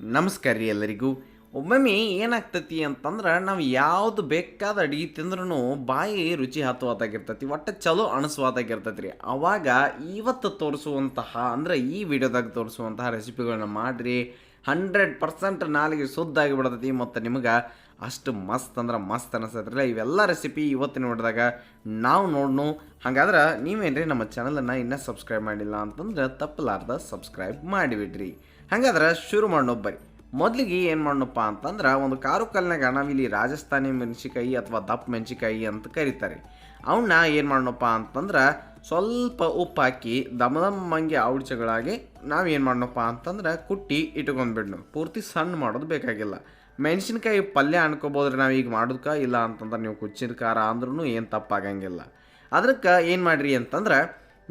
ನಮಸ್ಕಾರ ರೀ ಎಲ್ಲರಿಗೂ. ಒಮ್ಮೊಮ್ಮೆ ಏನಾಗ್ತತಿ ಅಂತಂದ್ರೆ ನಾವು ಯಾವುದು ಬೇಕಾದ ಅಡುಗೆ ತಿಂದ್ರೂ ಬಾಯಿ ರುಚಿ ಹತ್ತುವಾತಾಗಿರ್ತೈತಿ ಒಟ್ಟು ಚಲೋ ಅನಿಸುವಾತಾಗಿರ್ತೈತಿ ರೀ ಆವಾಗ ಇವತ್ತು ತೋರಿಸುವಂತಹ, ಅಂದ್ರೆ ಈ ವಿಡಿಯೋದಾಗ ತೋರಿಸುವಂತಹ ರೆಸಿಪಿಗಳನ್ನ ಮಾಡಿರಿ. ಹಂಡ್ರೆಡ್ ಪರ್ಸೆಂಟ್ ನಾಲಿಗೆ ಶುದ್ಧಾಗಿ ಬಿಡತತಿ ಮತ್ತು ನಿಮಗೆ ಅಷ್ಟು ಮಸ್ತ್ ಅಂದ್ರೆ ಮಸ್ತ್ ಅನಿಸ್ತೈತ್ರಲ್ಲ ಇವೆಲ್ಲ ರೆಸಿಪಿ ಇವತ್ತಿನ ನೋಡಿದಾಗ ನಾವು ನೋಡ್ನು. ಹಾಗಾದ್ರೆ ನೀವೇನ್ರಿ ನಮ್ಮ ಚಾನಲನ್ನು ಇನ್ನೂ ಸಬ್ಸ್ಕ್ರೈಬ್ ಮಾಡಿಲ್ಲ ಅಂತಂದ್ರೆ ತಪ್ಪಲಾರ್ದ ಸಬ್ಸ್ಕ್ರೈಬ್ ಮಾಡಿಬಿಡ್ರಿ. ಹಾಗಾದ್ರೆ ಶುರು ಮಾಡೋಣ ಬರೀ. ಮೊದಲಿಗೆ ಏನು ಮಾಡೋಣಪ್ಪ ಅಂತಂದ್ರೆ ಒಂದು ಕಾರು ಕಲ್ನಾಗ ನಾವಿಲ್ಲಿ ರಾಜಸ್ಥಾನಿ ಮೆಣಸಿಕಾಯಿ ಅಥವಾ ದಪ್ಪ ಮೆಣಸಿಕಾಯಿ ಅಂತ ಕರೀತಾರೆ. ಅವನ್ನ ಏನು ಮಾಡೋಣಪ್ಪ ಅಂತಂದ್ರೆ ಸ್ವಲ್ಪ ಉಪ್ಪು ಹಾಕಿ ದಮ ದಮ್ಮಂಗೆ ಔಡ್ಚಗಳಾಗಿ ನಾವು ಏನು ಮಾಡೋಣಪ್ಪ ಅಂತಂದ್ರೆ ಕುಟ್ಟಿ ಇಟ್ಕೊಂಡ್ಬಿಡ್ನು ಪೂರ್ತಿ ಸಣ್ಣ ಮಾಡೋದು ಬೇಕಾಗಿಲ್ಲ. ಮೆಣಸಿನ್ಕಾಯಿ ಪಲ್ಯ ಅನ್ಕೋಬೋದ್ರಿ ನಾವು ಈಗ ಮಾಡೋದಕ್ಕೆ ಇಲ್ಲ ಅಂತಂದ್ರೆ ನೀವು ಕುಚ್ಚಿನ ಖಾರ ಅಂದ್ರೂ ಏನು ತಪ್ಪಾಗಂಗಿಲ್ಲ. ಅದಕ್ಕೆ ಏನು ಮಾಡಿರಿ ಅಂತಂದ್ರೆ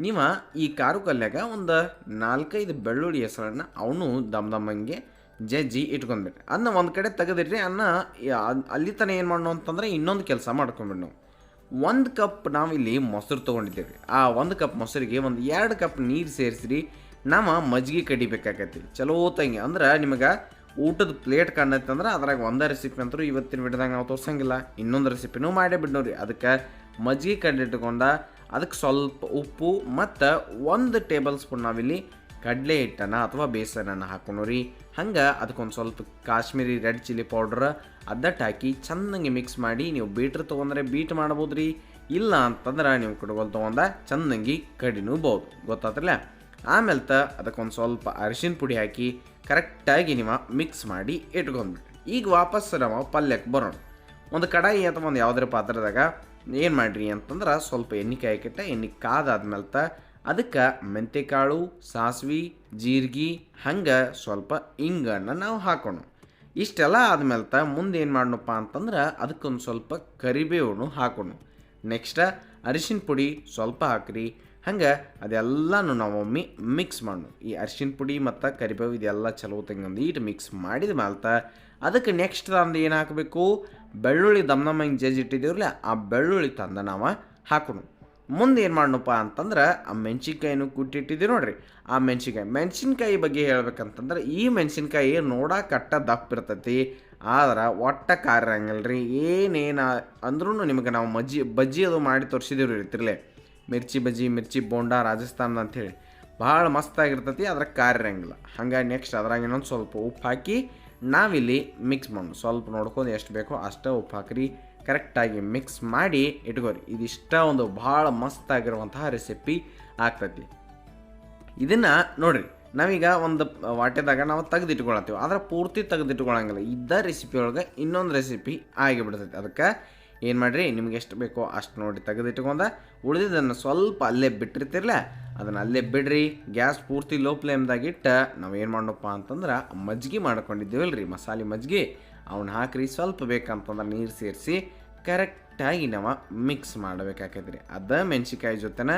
ನೀವು ಈ ಕಾರು ಕಲ್ಯಾಗ ಒಂದು ನಾಲ್ಕೈದು ಬೆಳ್ಳುಳ್ಳಿ ಹೆಸರನ್ನ ಅವನು ದಮ್ ದಮ್ಮಂಗೆ ಜಜ್ಜಿ ಇಟ್ಕೊಂಡ್ಬಿಟ್ರಿ. ಅದನ್ನ ಒಂದು ಕಡೆ ತೆಗೆದಿಟ್ರಿ ಅನ್ನ ಅಲ್ಲಿ ತನ ಏನು ಮಾಡೋಣ ಅಂತಂದ್ರೆ ಇನ್ನೊಂದು ಕೆಲಸ ಮಾಡ್ಕೊಂಬಿಡ್ ನಾವು. ಒಂದು ಕಪ್ ನಾವಿಲ್ಲಿ ಮೊಸರು ತೊಗೊಂಡಿದ್ದೇವೆ. ಆ ಒಂದು ಕಪ್ ಮೊಸರಿಗೆ ಒಂದು ಎರಡು ಕಪ್ ನೀರು ಸೇರಿಸ್ರಿ ನಾವು ಮಜ್ಜಿಗೆ ಕಡಿಬೇಕಾಗತ್ತೆ ಚಲೋ ತಂಗಿ, ಅಂದ್ರೆ ನಿಮಗೆ ಊಟದ ಪ್ಲೇಟ್ ಕಾಣತ್ತೆ ಅಂದ್ರೆ ಅದ್ರಾಗ ಒಂದೇ ರೆಸಿಪಿ ಅಂತರೂ ಇವತ್ತಿನ ಬಿಡ್ದಂಗೆ ನಾವು ತೋರ್ಸಂಗಿಲ್ಲ. ಇನ್ನೊಂದು ರೆಸಿಪಿನೂ ಮಾಡೇ ಬಿಡ್ನೋರಿ ಅದಕ್ಕೆ ಮಜ್ಜಿಗೆ ಕಡ್ಡಿಟ್ಕೊಂಡ ಅದಕ್ಕೆ ಸ್ವಲ್ಪ ಉಪ್ಪು ಮತ್ತು ಒಂದು ಟೇಬಲ್ ಸ್ಪೂನ್ ನಾವಿಲ್ಲಿ ಕಡಲೆ ಹಿಟ್ಟನ ಅಥವಾ ಬೇಸನನ್ನು ಹಾಕೊಂಡು ರೀ. ಹಂಗೆ ಅದಕ್ಕೊಂದು ಸ್ವಲ್ಪ ಕಾಶ್ಮೀರಿ ರೆಡ್ ಚಿಲ್ಲಿ ಪೌಡ್ರ್ ಅದಟ್ಟು ಹಾಕಿ ಚೆನ್ನಾಗಿ ಮಿಕ್ಸ್ ಮಾಡಿ ನೀವು ಬೀಟ್ರ್ ತೊಗೊಂಡ್ರೆ ಬೀಟ್ ಮಾಡ್ಬೋದು ರೀ. ಇಲ್ಲ ಅಂತಂದ್ರೆ ನೀವು ಕಡ್ಗೋಲ್ ತೊಗೊಂಡ ಚೆನ್ನಾಗಿ ಕಡಿನೂಬೋದು. ಗೊತ್ತಾತ್ರಲ್ಲ ಆಮೇಲೆ ತ ಅದಕ್ಕೊಂದು ಸ್ವಲ್ಪ ಅರಿಶಿನ ಪುಡಿ ಹಾಕಿ ಕರೆಕ್ಟಾಗಿ ನೀವು ಮಿಕ್ಸ್ ಮಾಡಿ ಇಟ್ಕೊಂಡ್ಬಿಟ್ರಿ ಈಗ ವಾಪಸ್ ನಾವು ಪಲ್ಯಕ್ಕೆ ಬರೋಣ. ಒಂದು ಕಡಾಯಿ ಅಥವಾ ಒಂದು ಯಾವುದೇ ಪಾತ್ರದಾಗ ಏನು ಮಾಡಿರಿ ಅಂತಂದ್ರೆ ಸ್ವಲ್ಪ ಎಣ್ಣೆ ಕಾಯಕ್ಕಿಟ್ಟ ಎಣ್ಣೆ ಕಾದಾದ್ಮೇಲೆ ತ ಅದಕ್ಕೆ ಮೆಂತೆಕಾಳು, ಸಾಸ್ವಿ, ಜೀರಿಗೆ, ಹಂಗೆ ಸ್ವಲ್ಪ ಇಂಗನ್ನು ನಾವು ಹಾಕೋಣ. ಇಷ್ಟೆಲ್ಲ ಆದ್ಮೇಲೆ ತ ಮುಂದೆ ಏನು ಮಾಡೋಣಪ್ಪ ಅಂತಂದ್ರೆ ಅದಕ್ಕೊಂದು ಸ್ವಲ್ಪ ಕರಿಬೇವನ್ನು ಹಾಕೋಣ. ನೆಕ್ಸ್ಟ ಅರಿಶಿನ ಪುಡಿ ಸ್ವಲ್ಪ ಹಾಕ್ರಿ. ಹಂಗೆ ಅದೆಲ್ಲನೂ ನಾವು ಒಮ್ಮೆ ಮಿಕ್ಸ್ ಮಾಡೋಣ ಈ ಅರಿಶಿನ ಪುಡಿ ಮತ್ತು ಕರಿಬೇವು ಇದೆಲ್ಲ ಚಲೋ ತಂಗೊಂದು ಇಟ್ಟು ಮಿಕ್ಸ್ ಮಾಡಿದ ಮೇಲ್ತ ಅದಕ್ಕೆ ನೆಕ್ಸ್ಟ್ ತಂದು ಏನು ಹಾಕಬೇಕು? ಬೆಳ್ಳುಳ್ಳಿ ದಮ್ ದಮ್ ಹಿಂಗೆ ಜಜ್ಜಿ ಇಟ್ಟಿದ್ದೀವ್ರಲ್ಲ, ಆ ಬೆಳ್ಳುಳ್ಳಿ ತಂದು ನಾವು ಹಾಕೋಣ ಮುಂದೆ ಏನು ಮಾಡೋಣಪ್ಪ ಅಂತಂದ್ರೆ, ಆ ಮೆಣಸಿನ್ಕಾಯಿನೂ ಕುಟ್ಟಿಟ್ಟಿದ್ದೀವಿ ನೋಡ್ರಿ. ಆ ಮೆಣಸಿನ್ಕಾಯಿ ಮೆಣಸಿನ್ಕಾಯಿ ಬಗ್ಗೆ ಹೇಳ್ಬೇಕಂತಂದ್ರೆ, ಈ ಮೆಣಸಿನ್ಕಾಯಿ ನೋಡಕ್ಕೆ ಕಟ್ಟ ದಪ್ಪ ಇರ್ತೈತಿ, ಆದ್ರೆ ಒಟ್ಟ ಕಾರ್ಯಂಗಿಲ್ಲ ರೀ ಏನೇನು ಅಂದ್ರೂ ನಿಮಗೆ ನಾವು ಮಜ್ಜಿ, ಬಜ್ಜಿ ಅದು ಮಾಡಿ ತೋರಿಸಿದೀವಿ ರೀ ತಿರ್ಲೆ ಮಿರ್ಚಿ ಬಜ್ಜಿ, ಮಿರ್ಚಿ ಬೋಂಡ ರಾಜಸ್ಥಾನ ಅಂಥೇಳಿ ಭಾಳ ಮಸ್ತಾಗಿರ್ತೈತಿ ಅದ್ರ ಕಾರ್ಯಂಗಿಲ್ಲ ಹಂಗಾಗಿ ನೆಕ್ಸ್ಟ್ ಅದ್ರಾಗ ಇನ್ನೊಂದು ಸ್ವಲ್ಪ ಉಪ್ಪು ಹಾಕಿ ನಾವಿಲ್ಲಿ ಮಿಕ್ಸ್ ಮಾಡೋಣ. ಸ್ವಲ್ಪ ನೋಡ್ಕೊಂಡು ಎಷ್ಟು ಬೇಕೋ ಅಷ್ಟೇ ಉಪ್ಪು ಹಾಕ್ರಿ. ಕರೆಕ್ಟಾಗಿ ಮಿಕ್ಸ್ ಮಾಡಿ ಇಟ್ಕೋರಿ. ಇದಿಷ್ಟ ಒಂದು ಭಾಳ ಮಸ್ತಾಗಿರುವಂತಹ ರೆಸಿಪಿ ಆಗ್ತೈತಿ. ಇದನ್ನು ನೋಡಿರಿ, ನಾವೀಗ ಒಂದು ವಾಟೆದಾಗ ನಾವು ತೆಗೆದಿಟ್ಕೊಳತ್ತೀವಿ. ಆದ್ರೆ ಪೂರ್ತಿ ತೆಗೆದಿಟ್ಕೊಳಂಗಿಲ್ಲ. ಇದ್ದ ರೆಸಿಪಿ ಒಳಗೆ ಇನ್ನೊಂದು ರೆಸಿಪಿ ಆಗಿಬಿಡ್ತೈತಿ. ಅದಕ್ಕೆ ಏನು ಮಾಡಿರಿ? ನಿಮ್ಗೆ ಎಷ್ಟು ಬೇಕೋ ಅಷ್ಟು ನೋಡಿ ತೆಗೆದಿಟ್ಕೊಂಡ ಉಳಿದಿದ್ದನ್ನು ಸ್ವಲ್ಪ ಅಲ್ಲೇ ಬಿಟ್ಟಿರ್ತಿರ್ಲ? ಅದನ್ನು ಅಲ್ಲೇ ಬಿಡ್ರಿ. ಗ್ಯಾಸ್ ಪೂರ್ತಿ ಲೋ ಫ್ಲೇಮ್ದಾಗ ಇಟ್ಟು ನಾವು ಏನು ಮಾಡೋಣಪ್ಪ ಅಂತಂದ್ರೆ ಮಜ್ಜಿಗೆ ಮಾಡ್ಕೊಂಡಿದ್ದೀವಲ್ಲ ರೀ ಮಸಾಲೆ ಮಜ್ಜಿಗೆ ಅವನ್ನ ಹಾಕ್ರಿ, ಸ್ವಲ್ಪ ಬೇಕಂತಂದ್ರೆ ನೀರು ಸೇರಿಸಿ ಕರೆಕ್ಟಾಗಿ ನಾವು ಮಿಕ್ಸ್ ಮಾಡಬೇಕಾಕೈತೆ ರೀ ಅದ ಮೆಣಸಿಕಾಯಿ ಜೊತೆನ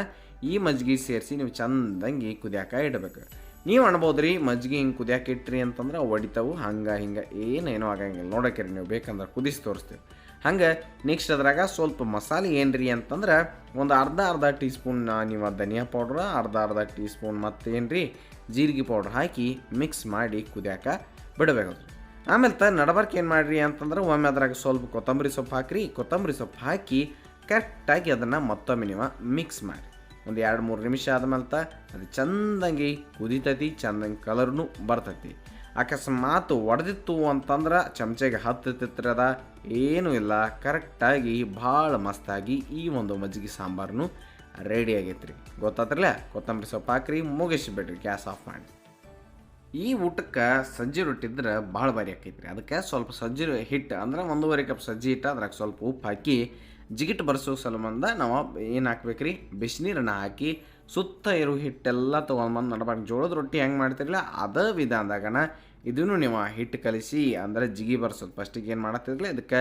ಈ ಮಜ್ಜಿಗೆ ಸೇರಿಸಿ ನೀವು ಚಂದಂಗಿ ಕುದಿಯಾಕ ಇಡಬೇಕು. ನೀವು ಅನ್ಬೋದು ರೀ ಮಜ್ಜಿಗೆ ಹಿಂಗೆ ಕುದಿಯಾಕ ಇಟ್ರಿ ಅಂತಂದ್ರೆ ಒಡಿತಾವು ಹಂಗೆ ಹಿಂಗೆ, ಏನೇನೋ ಆಗಂಗಿಲ್ಲ. ನೋಡೋಕೆ ನೀವು ಬೇಕಂದ್ರೆ ಕುದಿಸಿ ತೋರಿಸ್ತೀವಿ. ಹಂಗೆ ನೆಕ್ಸ್ಟ್ ಅದ್ರಾಗ ಸ್ವಲ್ಪ ಮಸಾಲೆ ಏನ್ರಿ ಅಂತಂದ್ರೆ ಒಂದು ಅರ್ಧ ಅರ್ಧ ಟೀ ಸ್ಪೂನ್ ನೀವು ಧನಿಯಾ ಪೌಡ್ರ್ ಅರ್ಧ ಅರ್ಧ ಟೀ ಸ್ಪೂನ್ ಮತ್ತು ಏನು ರೀ ಜೀರಿಗೆ ಪೌಡ್ರ್ ಹಾಕಿ ಮಿಕ್ಸ್ ಮಾಡಿ ಕುದಿಯಾಕ ಬಿಡಬೇಕು ಆಮೇಲೆ ತ ನಡಬರ್ಕ್ ಏನು ಮಾಡಿರಿ ಅಂತಂದ್ರೆ ಒಮ್ಮೆ ಅದ್ರಾಗ ಸ್ವಲ್ಪ ಕೊತ್ತಂಬರಿ ಸೊಪ್ಪು ಹಾಕಿರಿ. ಕೊತ್ತಂಬರಿ ಸೊಪ್ಪು ಹಾಕಿ ಕರೆಕ್ಟಾಗಿ ಅದನ್ನು ಮತ್ತೊಮ್ಮೆ ನೀವು ಮಿಕ್ಸ್ ಮಾಡಿ. ಒಂದು ಎರಡು ಮೂರು ನಿಮಿಷ ಆದಮೇಲೆ ತ ಅದು ಚಂದಂಗಿ ಕುದಿತೈತಿ, ಚಂದಂಗೆ ಕಲರ್ನು ಬರ್ತೈತಿ. ಅಕಸ್ಮಾತ್ ಒಡೆದಿತ್ತು ಅಂತಂದ್ರೆ ಚಮಚೆಗೆ ಹತ್ತತಿತ್ರದ ಏನೂ ಇಲ್ಲ. ಕರೆಕ್ಟಾಗಿ ಭಾಳ ಮಸ್ತಾಗಿ ಈ ಒಂದು ಮಜ್ಜಿಗೆ ಸಾಂಬಾರನು ರೆಡಿ ಆಗೈತ್ರಿ. ಗೊತ್ತಾತ್ರಲ್ಲ ಕೊತ್ತಂಬರಿ ಸೊಪ್ಪು ಹಾಕ್ರಿ ಮುಗಿಸಿಬಿಡ್ರಿ ಗ್ಯಾಸ್ ಆಫ್ ಮಾಡಿ. ಈ ಊಟಕ್ಕೆ ಸಜ್ಜಿ ರೊಟ್ಟಿದ್ರೆ ಭಾಳ ಭಾರಿ ಆಕೈತ್ರಿ. ಅದಕ್ಕೆ ಸ್ವಲ್ಪ ಸಜ್ಜಿ ಹಿಟ್ಟು, ಅಂದ್ರೆ ಒಂದೂವರೆ ಕಪ್ ಸಜ್ಜಿ ಹಿಟ್ಟು, ಅದ್ರಾಗ ಸ್ವಲ್ಪ ಉಪ್ಪು ಹಾಕಿ, ಜಿಗಿಟ್ ಬರ್ಸೋ ಸಲಮಂದ ನಾವು ಏನು ಹಾಕ್ಬೇಕ್ರಿ? ಬಿಸಿನೀರನ್ನ ಹಾಕಿ, ಸುತ್ತ ಇರೋ ಹಿಟ್ಟೆಲ್ಲ ತೊಗೊಂಡ್ಬಂದು ನಡ್ಬಾರ್ದು. ಜೋಳದ ರೊಟ್ಟಿ ಹೆಂಗೆ ಮಾಡ್ತಿರಲಿಲ್ಲ ಅದೇ ವಿಧಾನದಾಗನ ಇದನ್ನು ನೀವು ಹಿಟ್ಟು ಕಲಿಸಿ, ಅಂದರೆ ಜಿಗಿ ಬರ್ಸೋದು. ಫಸ್ಟಿಗೆ ಏನು ಮಾಡತ್ತಿರಲಿ ಇದಕ್ಕೆ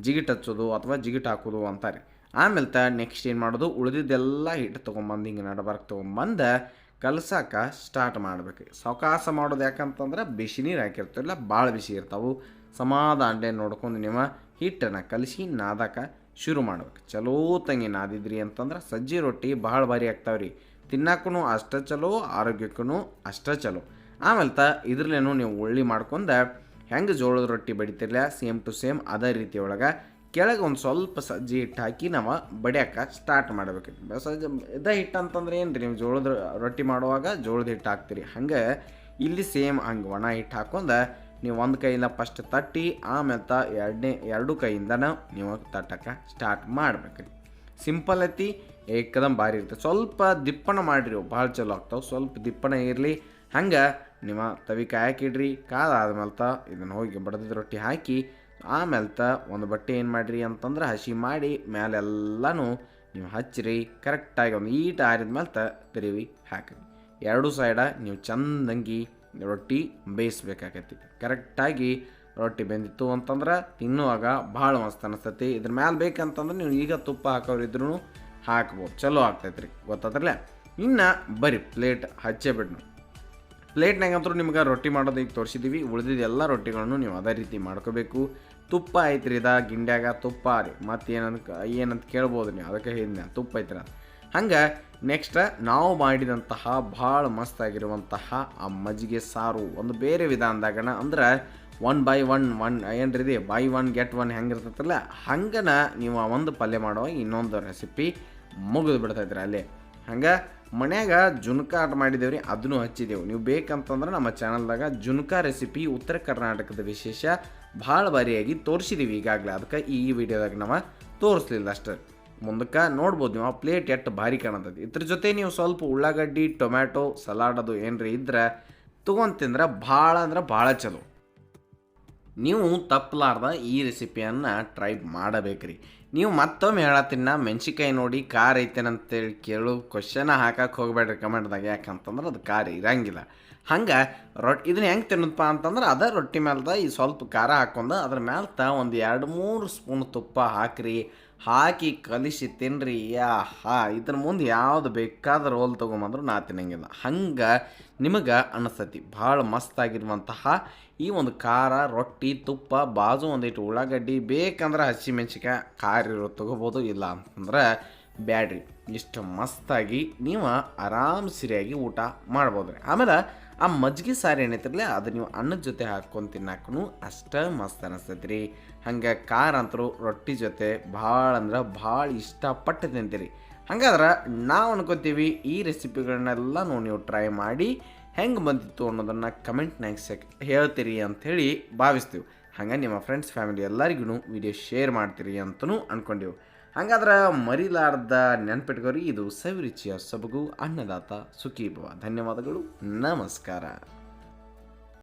ಜಿಗಿಟ್ ಹಚ್ಚೋದು ಅಥವಾ ಜಿಗಿಟ್ ಹಾಕೋದು ಅಂತಾರೆ. ಆಮೇಲೆ ತ ನೆಕ್ಸ್ಟ್ ಏನು ಮಾಡೋದು? ಉಳಿದಿದ್ದೆಲ್ಲ ಹಿಟ್ಟು ತೊಗೊಂಬಂದು ಹಿಂಗೆ ನಡಬಾರ್ಕ್ ತೊಗೊಂಬಂದು ಕಲಸಕ್ಕೆ ಸ್ಟಾರ್ಟ್ ಮಾಡಬೇಕು. ಸಾವಕಾಸ ಮಾಡೋದು ಯಾಕಂತಂದ್ರೆ ಬಿಸಿ ನೀರು ಹಾಕಿರ್ತಿರಲ್ಲ ಭಾಳ ಬಿಸಿ ಇರ್ತಾವೆ. ಸಮಾಧಾನ ನೋಡ್ಕೊಂಡು ನೀವು ಹಿಟ್ಟನ್ನು ಕಲಸಿ ನಾದಕ್ಕೆ ಶುರು ಮಾಡ್ಬೇಕು. ಚಲೋ ತಂಗಿ ನಾದಿದ್ರಿ ಅಂತಂದ್ರೆ ಸಜ್ಜಿ ರೊಟ್ಟಿ ಭಾಳ ಭಾರಿ ಆಗ್ತಾವ್ರಿ. ತಿನ್ನಕ್ಕೂ ಅಷ್ಟೇ ಚಲೋ ಆರೋಗ್ಯಕ್ಕೂ ಅಷ್ಟೇ ಚಲೋ. ಆಮೇಲೆ ಇದ್ರಲ್ಲೇನು ನೀವು ಉಳ್ಳಿ ಮಾಡ್ಕೊಂಡು ಹೆಂಗೆ ಜೋಳದ ರೊಟ್ಟಿ ಬಡಿತಿರ್ಲ ಸೇಮ್ ಟು ಸೇಮ್ ಅದೇ ರೀತಿ ಒಳಗೆ ಕೆಳಗೆ ಒಂದು ಸ್ವಲ್ಪ ಸಜ್ಜಿ ಹಿಟ್ಟು ಹಾಕಿ ನಾವು ಬಡಿಯೋಕೆ ಸ್ಟಾರ್ಟ್ ಮಾಡಬೇಕು. ಸಜ್ಜ ಇದ ಹಿಟ್ಟು ಅಂತಂದ್ರೆ ಏನು ರೀ ನೀವು ಜೋಳದ ರೊಟ್ಟಿ ಮಾಡುವಾಗ ಜೋಳದ ಹಿಟ್ಟು ಹಾಕ್ತೀರಿ. ಹಂಗೆ ಇಲ್ಲಿ ಸೇಮ್ ಹಂಗೆ ಒಣ ಹಿಟ್ಟು ಹಾಕೊಂಡು ನೀವು ಒಂದು ಕೈಯಿಂದ ಫಸ್ಟ್ ತಟ್ಟಿ, ಆಮೇಲೆ ಎರಡನೇ, ಎರಡು ಕೈಯಿಂದನೂ ನೀವು ತಟ್ಟಕ್ಕೆ ಸ್ಟಾರ್ಟ್ ಮಾಡ್ಬೇಕ್ರಿ. ಸಿಂಪಲ್ ಐತಿ, ಏಕದಮ್ ಭಾರಿ ಇರ್ತದೆ ಸ್ವಲ್ಪ ದಿಪ್ಪಣ ಮಾಡಿರಿ ಭಾಳ ಚಲೋ ಆಗ್ತಾವೆ. ಸ್ವಲ್ಪ ದಿಪ್ಪಣ ಇರಲಿ. ಹಂಗೆ ನಿಮ್ಮ ತವಿ ಕಾಯಾಕಿಡ್ರಿ ತ ಇದನ್ನು ಹೋಗಿ ಬಡದಿದ್ದ ರೊಟ್ಟಿ ಹಾಕಿ ಆಮೇಲೆ ತ ಒಂದು ಬಟ್ಟೆ ಏನು ಮಾಡಿರಿ ಅಂತಂದ್ರೆ ಹಸಿ ಮಾಡಿ ಮೇಲೆಲ್ಲನೂ ನೀವು ಹಚ್ಚಿರಿ, ಕರೆಕ್ಟಾಗಿ ಒಂದು ಈಟ ಆರಿದ್ಮೇಲೆ ತ ತಿರುವಿ, ಹಾಕಿರಿ. ಎರಡು ಸೈಡ ನೀವು ಚಂದಂಗಿ ರೊಟ್ಟಿ ಬೇಯಿಸ್ಬೇಕಾಗೈತಿ ಕರೆಕ್ಟಾಗಿ ರೊಟ್ಟಿ ಬೆಂದಿತ್ತು ಅಂತಂದ್ರೆ ತಿನ್ನುವಾಗ ಭಾಳ ಮಸ್ತ್ ಅನಿಸ್ತೈತಿ. ಇದ್ರ ಮ್ಯಾಲೆ ಬೇಕಂತಂದ್ರೆ ನೀವು ಈಗ ತುಪ್ಪ ಹಾಕೋರಿದ್ರು ಹಾಕ್ಬೋದು. ಚಲೋ ಆಗ್ತೈತ್ರಿ. ಗೊತ್ತಾದ್ರಲ್ಲ ಇನ್ನು ಬರೀ ಪ್ಲೇಟ್ ಹಚ್ಚೇ ಬಿಡ್ನು ಪ್ಲೇಟ್ನಾಗಂತೂ ನಿಮ್ಗೆ ರೊಟ್ಟಿ ಮಾಡೋದು ಈಗ ತೋರಿಸಿದ್ದೀವಿ ಉಳಿದಿದ್ದ ಎಲ್ಲ ರೊಟ್ಟಿಗಳನ್ನು ನೀವು ಅದೇ ರೀತಿ ಮಾಡ್ಕೋಬೇಕು. ತುಪ್ಪ ಐತ್ರಿ ಇದ, ಗಿಂಡ್ಯಾಗ ತುಪ್ಪ ರೀ. ಮತ್ತು ಏನಂತ ಏನಂತ ಕೇಳ್ಬೋದು ನೀವು. ಅದಕ್ಕೆ ಹೇಳಿದ್ನ, ತುಪ್ಪ ಐತ್ರಿ ಹಂಗೆ ನೆಕ್ಸ್ಟ್ ನಾವು ಮಾಡಿದಂತಹ ಭಾಳ ಮಸ್ತಾಗಿರುವಂತಹ ಆ ಮಜ್ಜಿಗೆ ಸಾರು. ಒಂದು ಬೇರೆ ವಿಧಾನದಾಗಣ ಅಂದ್ರೆ ಒನ್ ಬೈ ಒನ್ ಒನ್ ಏನ್ರಿದೆ ಬೈ ಒನ್ ಗೆಟ್ ಒನ್ ಹೆಂಗಿರ್ತೈತಲ್ಲ ಹಂಗನ ನೀವು ಆ ಒಂದು ಪಲ್ಯ ಮಾಡೋ ಇನ್ನೊಂದು ರೆಸಿಪಿ ಮುಗಿದು ಬಿಡ್ತೈತ್ರಿ ಅಲ್ಲಿ. ಹಂಗೆ ಮನ್ಯಾಗ ಜುನ್ಕ ಆರ್ಡ್ ಮಾಡಿದೇವ್ರಿ ಅದನ್ನು ಹಚ್ಚಿದೆವು. ನೀವು ಬೇಕಂತಂದ್ರೆ ನಮ್ಮ ಚಾನಲ್ದಾಗ ಜುನ್ಕ ರೆಸಿಪಿ ಉತ್ತರ ಕರ್ನಾಟಕದ ವಿಶೇಷ ಭಾಳ ಬಾರಿಯಾಗಿ ತೋರಿಸಿದೀವಿ ಈಗಾಗಲೇ. ಅದಕ್ಕೆ ಈ ವಿಡಿಯೋದಾಗ ನಾವು ತೋರಿಸ್ಲಿಲ್ಲ ಅಷ್ಟೇ. ಮುಂದಕ್ಕೆ ನೋಡ್ಬೋದು ನೀವು, ಆ ಪ್ಲೇಟ್ ಎಷ್ಟು ಭಾರಿ ಕಾಣತೈತಿ ಇದ್ರ ಜೊತೆ ನೀವು ಸ್ವಲ್ಪ ಉಳ್ಳಾಗಡ್ಡಿ, ಟೊಮ್ಯಾಟೊ, ಸಲಾಡ್ ಅದು ಏನ್ರಿ ಇದ್ರೆ ತೊಗೊಂಡು ತಿಂದ್ರೆ ಭಾಳ ಅಂದ್ರೆ ಭಾಳ ಚಲೋ. ನೀವು ತಪ್ಪಲಾರ್ದ ಈ ರೆಸಿಪಿಯನ್ನು ಟ್ರೈ ಮಾಡಬೇಕ್ರಿ. ನೀವು ಮತ್ತೊಮ್ಮೆ ಹೇಳತ್ತಿನ್ನ ಮೆಣಸಿಕಾಯಿ ನೋಡಿ ಕಾರ್ ಐತೇನಂತೇಳಿ ಕೇಳು ಕ್ವಶನ ಹಾಕಕ್ಕೆ ಹೋಗ್ಬೇಡ್ರಿ ಕಮೆಂಟ್ದಾಗ. ಯಾಕಂತಂದ್ರೆ ಅದು ಕಾರ್ ಇರಂಗಿಲ್ಲ. ಹಂಗೆ ರೊಟ್ಟಿ ಇದನ್ನ ಹೆಂಗೆ ತಿನ್ನೋದಪ್ಪ ಅಂತಂದ್ರೆ ಅದೇ ರೊಟ್ಟಿ ಮೇಲ್ದ ಈ ಸ್ವಲ್ಪ ಖಾರ ಹಾಕೊಂಡು ಅದ್ರ ಮೇಲ್ತ ಒಂದು ಎರಡು ಮೂರು ಸ್ಪೂನ್ ತುಪ್ಪ ಹಾಕ್ರಿ. ಹಾಕಿ ಕಲಿಸಿ ತಿನ್ರಿ. ಯಾ ಹಾ ಇದ್ರ ಮುಂದೆ ಯಾವ್ದು ಬೇಕಾದ ರೋಲ್ ತೊಗೊಂಬಂದ್ರು ನಾ ತಿನ್ನಂಗಿಲ್ಲ. ಹಂಗೆ ನಿಮಗೆ ಅನಿಸ್ತತಿ. ಭಾಳ ಮಸ್ತಾಗಿರುವಂತಹ ಈ ಒಂದು ಖಾರ, ರೊಟ್ಟಿ, ತುಪ್ಪ, ಬಾಜು ಒಂದಿಟ್ಟು ಉಳ್ಳಾಗಡ್ಡಿ ಬೇಕಂದ್ರೆ ಹಸಿಮೆಣ್ಸಿಕಾಯಿ ಖಾರ ಇರೋ ತೊಗೋಬೋದು. ಇಲ್ಲ ಅಂತಂದ್ರೆ ಬ್ಯಾಡ್ರಿ. ಇಷ್ಟು ಮಸ್ತಾಗಿ ನೀವು ಆರಾಮ್ ಸಿರಿಯಾಗಿ ಊಟ ಮಾಡ್ಬೋದು ರೀ ಆಮೇಲೆ ಆ ಮಜ್ಜಿಗೆ ಸಾರು ಏನೈತಿರಲಿ, ಅದು ನೀವು ಅನ್ನದ ಜೊತೆ ಹಾಕ್ಕೊಂಡು ತಿನ್ನಾಕೂ ಅಷ್ಟೇ ಮಸ್ತ್ ಅನಿಸ್ತೈತಿ ರೀ ಹಂಗೆ ಖಾರ ಅಂತರೂ ರೊಟ್ಟಿ ಜೊತೆ ಭಾಳ ಅಂದ್ರೆ ಭಾಳ ಇಷ್ಟಪಟ್ಟು ತಿಂತೀರಿ. ಹಂಗಾದ್ರೆ ನಾವು ಅನ್ಕೋತೀವಿ ಈ ರೆಸಿಪಿಗಳನ್ನೆಲ್ಲ ನೀವು ಟ್ರೈ ಮಾಡಿ ಹೆಂಗೆ ಬಂದಿತ್ತು ಅನ್ನೋದನ್ನು ಕಮೆಂಟ್ನಾಗ ಸೆಕ್ ಹೇಳ್ತೀರಿ ಅಂಥೇಳಿ ಭಾವಿಸ್ತೀವಿ. ಹಂಗೆ ನಿಮ್ಮ ಫ್ರೆಂಡ್ಸ್, ಫ್ಯಾಮಿಲಿ ಎಲ್ಲರಿಗೂ ವಿಡಿಯೋ ಶೇರ್ ಮಾಡ್ತೀರಿ ಅಂತಲೂ ಅನ್ಕೊಂಡೀವಿ. ಹಂಗಾದ್ರೆ ಮರಿಲಾರ್ದ ನೆನ್ಪಿಟ್ಕೋರಿ ಇದು ಸವಿರುಚಿಯ ಸೊಬಗು ಅನ್ನದಾತ ಸುಖೀಭವ. ಧನ್ಯವಾದಗಳು ನಮಸ್ಕಾರ.